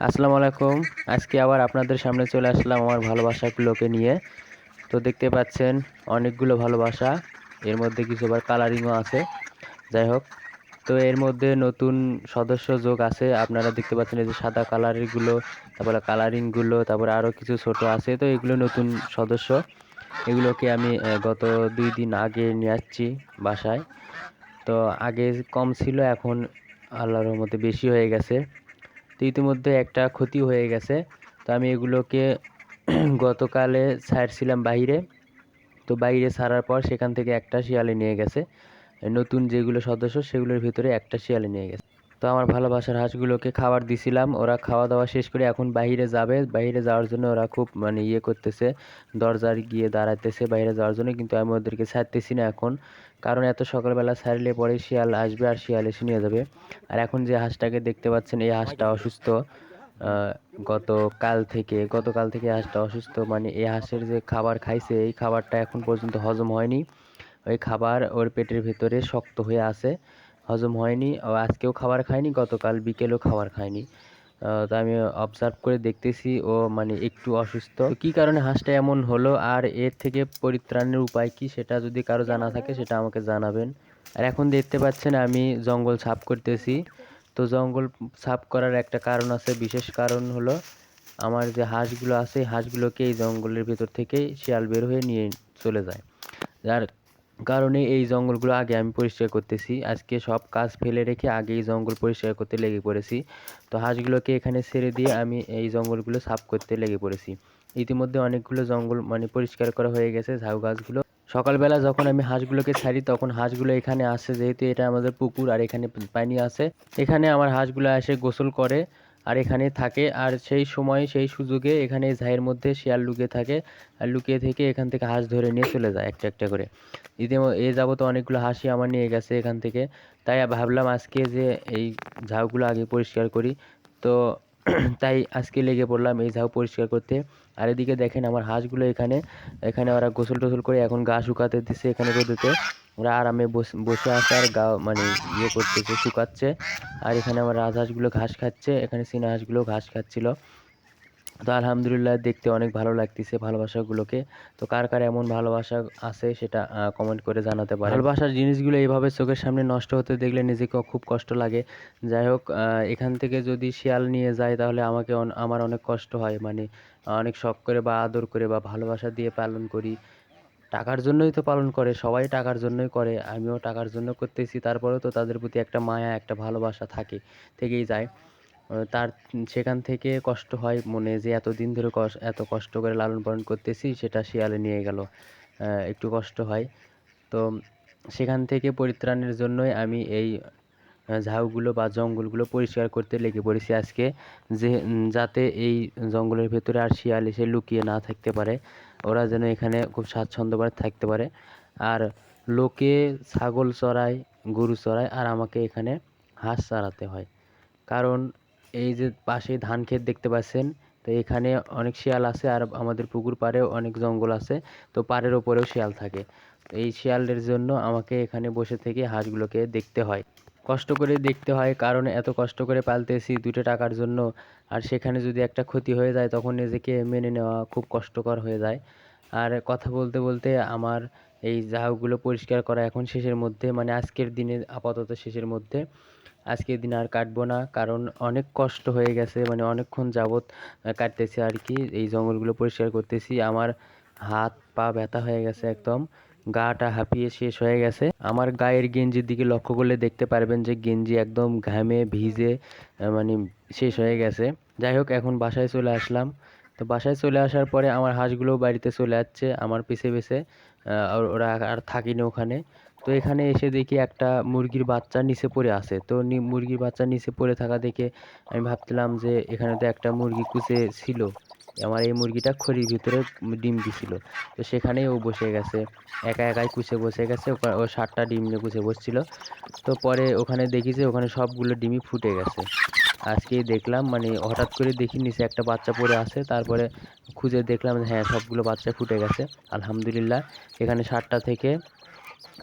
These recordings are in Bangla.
আসসালামু আলাইকুম। আজকে আবার আপনাদের সামনে চলে আসলাম আমার ভালোবাসাগুলোকে নিয়ে। তো দেখতে পাচ্ছেন অনেকগুলো ভালোবাসা। এর মধ্যে কিছু আবার কালারিংও আছে। যাই হোক, তো এর মধ্যে নতুন সদস্য যোগ আছে। আপনারা দেখতে পাচ্ছেন এই যে সাদা কালারেরগুলো তারপরে কালারিংগুলো তারপরে আরও কিছু ছোট আছে। তো এগুলো নতুন সদস্য। এগুলোকে আমি গত দুই দিন আগে নিয়ে আসছি বাসায়। তো আগে কম ছিল, এখন আল্লাহর মধ্যে বেশি হয়ে গেছে। তো ইতিমধ্যে একটা ক্ষতি হয়ে গেছে। তো আমি এগুলোকে গতকালে ছাড়ছিলাম বাইরে। তো বাইরে ছাড়ার পর সেখান থেকে একটা শিয়ালে নিয়ে গেছে। নতুন যেগুলো সদস্য সেগুলোর ভিতরে একটা শিয়ালে নিয়ে গেছে। তো আমার ভালোবাসার হাঁসগুলোকে খাবার দিছিলাম, ওরা খাওয়া দাওয়া শেষ করে এখন বাইরে যাবে। বাইরে যাওয়ার জন্য ওরা খুব মানে ইয়ে করতেছে, দরজার গিয়ে দাঁড়াতেছে বাইরে যাওয়ার জন্য, কিন্তু আমি ওদেরকে ছাড়তেছি না এখন। কারণ এত সকালবেলা ছাড়লে পরে শিয়াল আসবে আর শিয়াল এসে নিয়ে যাবে। আর এখন যে হাঁসটাকে দেখতে পাচ্ছেন, এই হাঁসটা অসুস্থ। গতকাল থেকে গতকাল থেকে হাঁসটা অসুস্থ। মানে এই হাঁসের যে খাবার খাইছে, এই খাবারটা এখন পর্যন্ত হজম হয়নি। ওই খাবার ওর পেটের ভেতরে শক্ত হয়ে আছে। হজম হয়নি আজকেও খাবার খায়নি গতকাল বিকেলেও খাবার খায়নি তো আমি অবজার্ভ করে দেখতেছি, ও মানে একটু অসুস্থ। কী কারণে হাঁসটা এমন হলো, আর এর থেকে পরিত্রাণের উপায় কি, সেটা যদি কারও জানা থাকে, সেটা আমাকে জানাবেন। আর এখন দেখতে পাচ্ছেন, আমি জঙ্গল সাফ করতেছি। তো জঙ্গল সাফ করার একটা কারণ আছে, বিশেষ কারণ হলো আমার যে হাঁসগুলো আছে, হাঁসগুলোকে এই জঙ্গলের ভেতর থেকেই শিয়াল বের হয়ে নিয়ে চলে যায়। যার কারণে এই জঙ্গলগুলো আগে আমি পরিষ্কার করতেছি। আজকে সব কাজ ফেলে রেখে আগে এই জঙ্গল পরিষ্কার করতে লেগে পড়েছি। তো হাঁসগুলোকে এখানে ছেড়ে দিয়ে আমি এই জঙ্গলগুলো সাফ করতে লেগে পড়েছি। ইতিমধ্যে অনেকগুলো জঙ্গল মানে পরিষ্কার করা হয়ে গেছে ঝাউ গাছগুলো। সকালবেলা যখন আমি হাঁসগুলোকে ছাড়ি, তখন হাঁসগুলো এখানে আসে। যেহেতু এটা আমাদের পুকুর আর এখানে পানি আছে, এখানে আমার হাঁসগুলো এসে গোসল করে। আর এখানে থাকে। আর সেই সময় সেই সুযোগে এখানে ঝাইয়ের মধ্যে শিয়াল লুকিয়ে থাকে। আর লুকিয়ে থেকে এখান থেকে হাঁস ধরে নিয়ে চলে যায় একটা একটা করে। ইতি এ যাবত অনেকগুলো হাঁসই আমার নিয়ে গেছে এখান থেকে। তাই ভাবলাম আজকে যে এই ঝাউগুলো আগে পরিষ্কার করি। তো তাই আজকে লেগে পড়লাম এই ঝাউ পরিষ্কার করতে। আর এদিকে দেখেন আমার হাঁসগুলো এখানে। এখানে ওরা গোসল টোসল করে এখন গা শুকাতে দিচ্ছে এখানে রোদেতে। ওরা আরামে বসে বসে আছে আর গা মানে ইয়ে করতেছে, শুকাচ্ছে। আর এখানে আমার রাজহাঁসগুলো ঘাস খাচ্ছে, এখানে চীনা হাঁসগুলো ঘাস খাচ্ছিল। তো আলহামদুলিল্লাহ দেখতে অনেক ভালো লাগতেছে ভালোবাসাগুলোকে। তো কার কার এমন ভালোবাসা আছে সেটা কমেন্ট করে জানাতে পারে ভালোবাসার জিনিসগুলো এইভাবে চোখের সামনে নষ্ট হতে দেখলে নিজেকে খুব কষ্ট লাগে। যাই হোক এখান থেকে যদি শিয়াল নিয়ে যায় তাহলে আমাকে আমার অনেক কষ্ট হয়। মানে অনেক শখ করে বা আদর করে বা ভালোবাসা দিয়ে পালন করি। টাকার জন্যই তো পালন করে, সবাই টাকার জন্যই করে, আমিও টাকার জন্য করতেছি, তারপরেও তো তাদের প্রতি একটা মায়া, একটা ভালোবাসা থাকে, থেকেই যায়। তার সেখান থেকে কষ্ট হয় মনে যে এতদিন ধরে এত কষ্ট করে লালন পালন করতেছি, সেটা শিয়ালে নিয়ে গেল। একটু কষ্ট হয়। তো সেখান থেকে পরিত্রাণের জন্যই আমি এই ঝাউগুলো বা জঙ্গলগুলো পরিষ্কার করতে লেগে পড়েছি আজকে, যে যাতে এই জঙ্গলের ভেতরে আর শিয়াল এসে লুকিয়ে না থাকতে পারে। ওরা যেন এখানে খুব স্বাচ্ছন্দ্যভাবে থাকতে পারে। আর লোকে ছাগল চড়ায়, গরু চড়ায় আর আমাকে এখানে হাঁস চড়াতে হয়। কারণ এই যে পাশে ধান ক্ষেত দেখতে পাচ্ছেন, তো এখানে অনেক শিয়াল আছে আর আমাদের পুকুর পাড়েও অনেক জঙ্গল আছে, তো পাড়ের ওপরেও শিয়াল থাকে। তো এই শিয়ালের জন্য আমাকে এখানে বসে থেকে হাঁসগুলোকে দেখতে হয়। কষ্ট করে দেখতে হয় কারণ এত কষ্ট করে পালতেছি দুটো টাকার জন্য। আর সেখানে যদি একটা ক্ষতি হয়ে যায় তখন নিজেকে মেনে নেওয়া খুব কষ্টকর হয়ে যায়। আর কথা বলতে বলতে আমার এই ঝাউগুলো পরিষ্কার করা এখন শেষের মধ্যে মানে আজকের দিনে আপাতত শেষের মধ্যে। আজকের দিন আর কাটবো না কারণ অনেক কষ্ট হয়ে গেছে মানে অনেকক্ষণ আহ, কাটতেছি আর কি। এই জঙ্গলগুলো পরিষ্কার করতেছি আমার হাত পা ব্যথা হয়ে গেছে একদম। গাটা হাঁপিয়ে শেষ হয়ে গেছে। আমার গায়ের গেঞ্জির দিকে লক্ষ্য করলে দেখতে পারবেন যে গেঞ্জি একদম ঘামে ভিজে মানে শেষ হয়ে গেছে। যাই হোক, এখন বাসায় চলে আসলাম। তো বাসায় চলে আসার পরে আমার হাঁসগুলোও বাড়িতে চলে যাচ্ছে আমার পিছে পিছে ওরা আর থাকি না ওখানে। তো এখানে এসে দেখি একটা মুরগির বাচ্চা নিচে পড়ে আছে। তো মুরগির বাচ্চা নিচে পড়ে থাকা দেখে আমি ভাবছিলাম যে এখানে তো একটা মুরগি কুচে ছিল। আমার এই মুরগিটা খড়ির ভিতরে ডিম দিছিল। তো সেখানেই ও বসে গেছে। একা একাই কুচে বসে গেছে। ও সাতটা ডিম নিয়ে কুচে বসছিল। তো পরে ওখানে দেখি যে ওখানে সবগুলো ডিমই ফুটে গেছে। আজকে দেখলাম মানে হঠাৎ করে দেখি নিচে একটা বাচ্চা পড়ে আছে। তারপরে খুঁজে দেখলাম হ্যাঁ সবগুলো বাচ্চা ফুটে গেছে। আলহামদুলিল্লাহ, এখানে সাতটা থেকে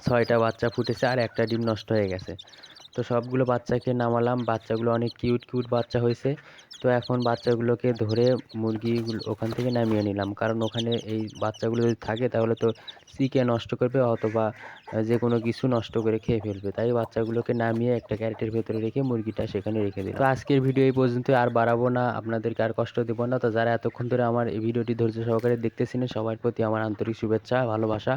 ছয়টা বাচ্চা ফুটেছে আর একটা ডিম নষ্ট হয়ে গেছে। তো সবগুলো বাচ্চাকে নামালাম। বাচ্চাগুলো অনেক কিউট কিউট বাচ্চা হয়েছে। তো এখন বাচ্চাগুলোকে ধরে মুরগিগুলো ওখান থেকে নামিয়ে নিলাম। কারণ ওখানে এই বাচ্চাগুলো যদি থাকে তাহলে তো চিকে নষ্ট করবে অথবা যে কোনো কিছু নষ্ট করে খেয়ে ফেলবে। তাই বাচ্চাগুলোকে নামিয়ে একটা ক্যারেটের ভেতরে রেখে মুরগিটা সেখানে রেখে দিলাম। তো আজকের ভিডিও এই পর্যন্ত, আর বাড়াবো না, আপনাদেরকে আর কষ্ট দেবো না। তো যারা এতক্ষণ ধরে আমার এই ভিডিওটি ধৈর্য সহকারে দেখতেছিলেন সবার প্রতি আমার আন্তরিক শুভেচ্ছা, ভালোবাসা।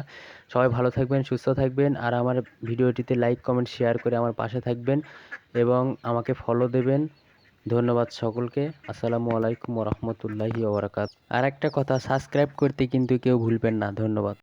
সবাই ভালো থাকবেন, সুস্থ থাকবেন, আর আমার ভিডিওটিতে লাইক, কমেন্ট, শেয়ার করে আমার পাশে থাকবেন এবং আমাকে ফলো দেবেন। ধন্যবাদ সকলকে। আসসালামু আলাইকুম রহমতুল্লাহি ওবরাকাত আর একটা কথা, সাবস্ক্রাইব করতে কিন্তু কেউ ভুলবেন না। ধন্যবাদ।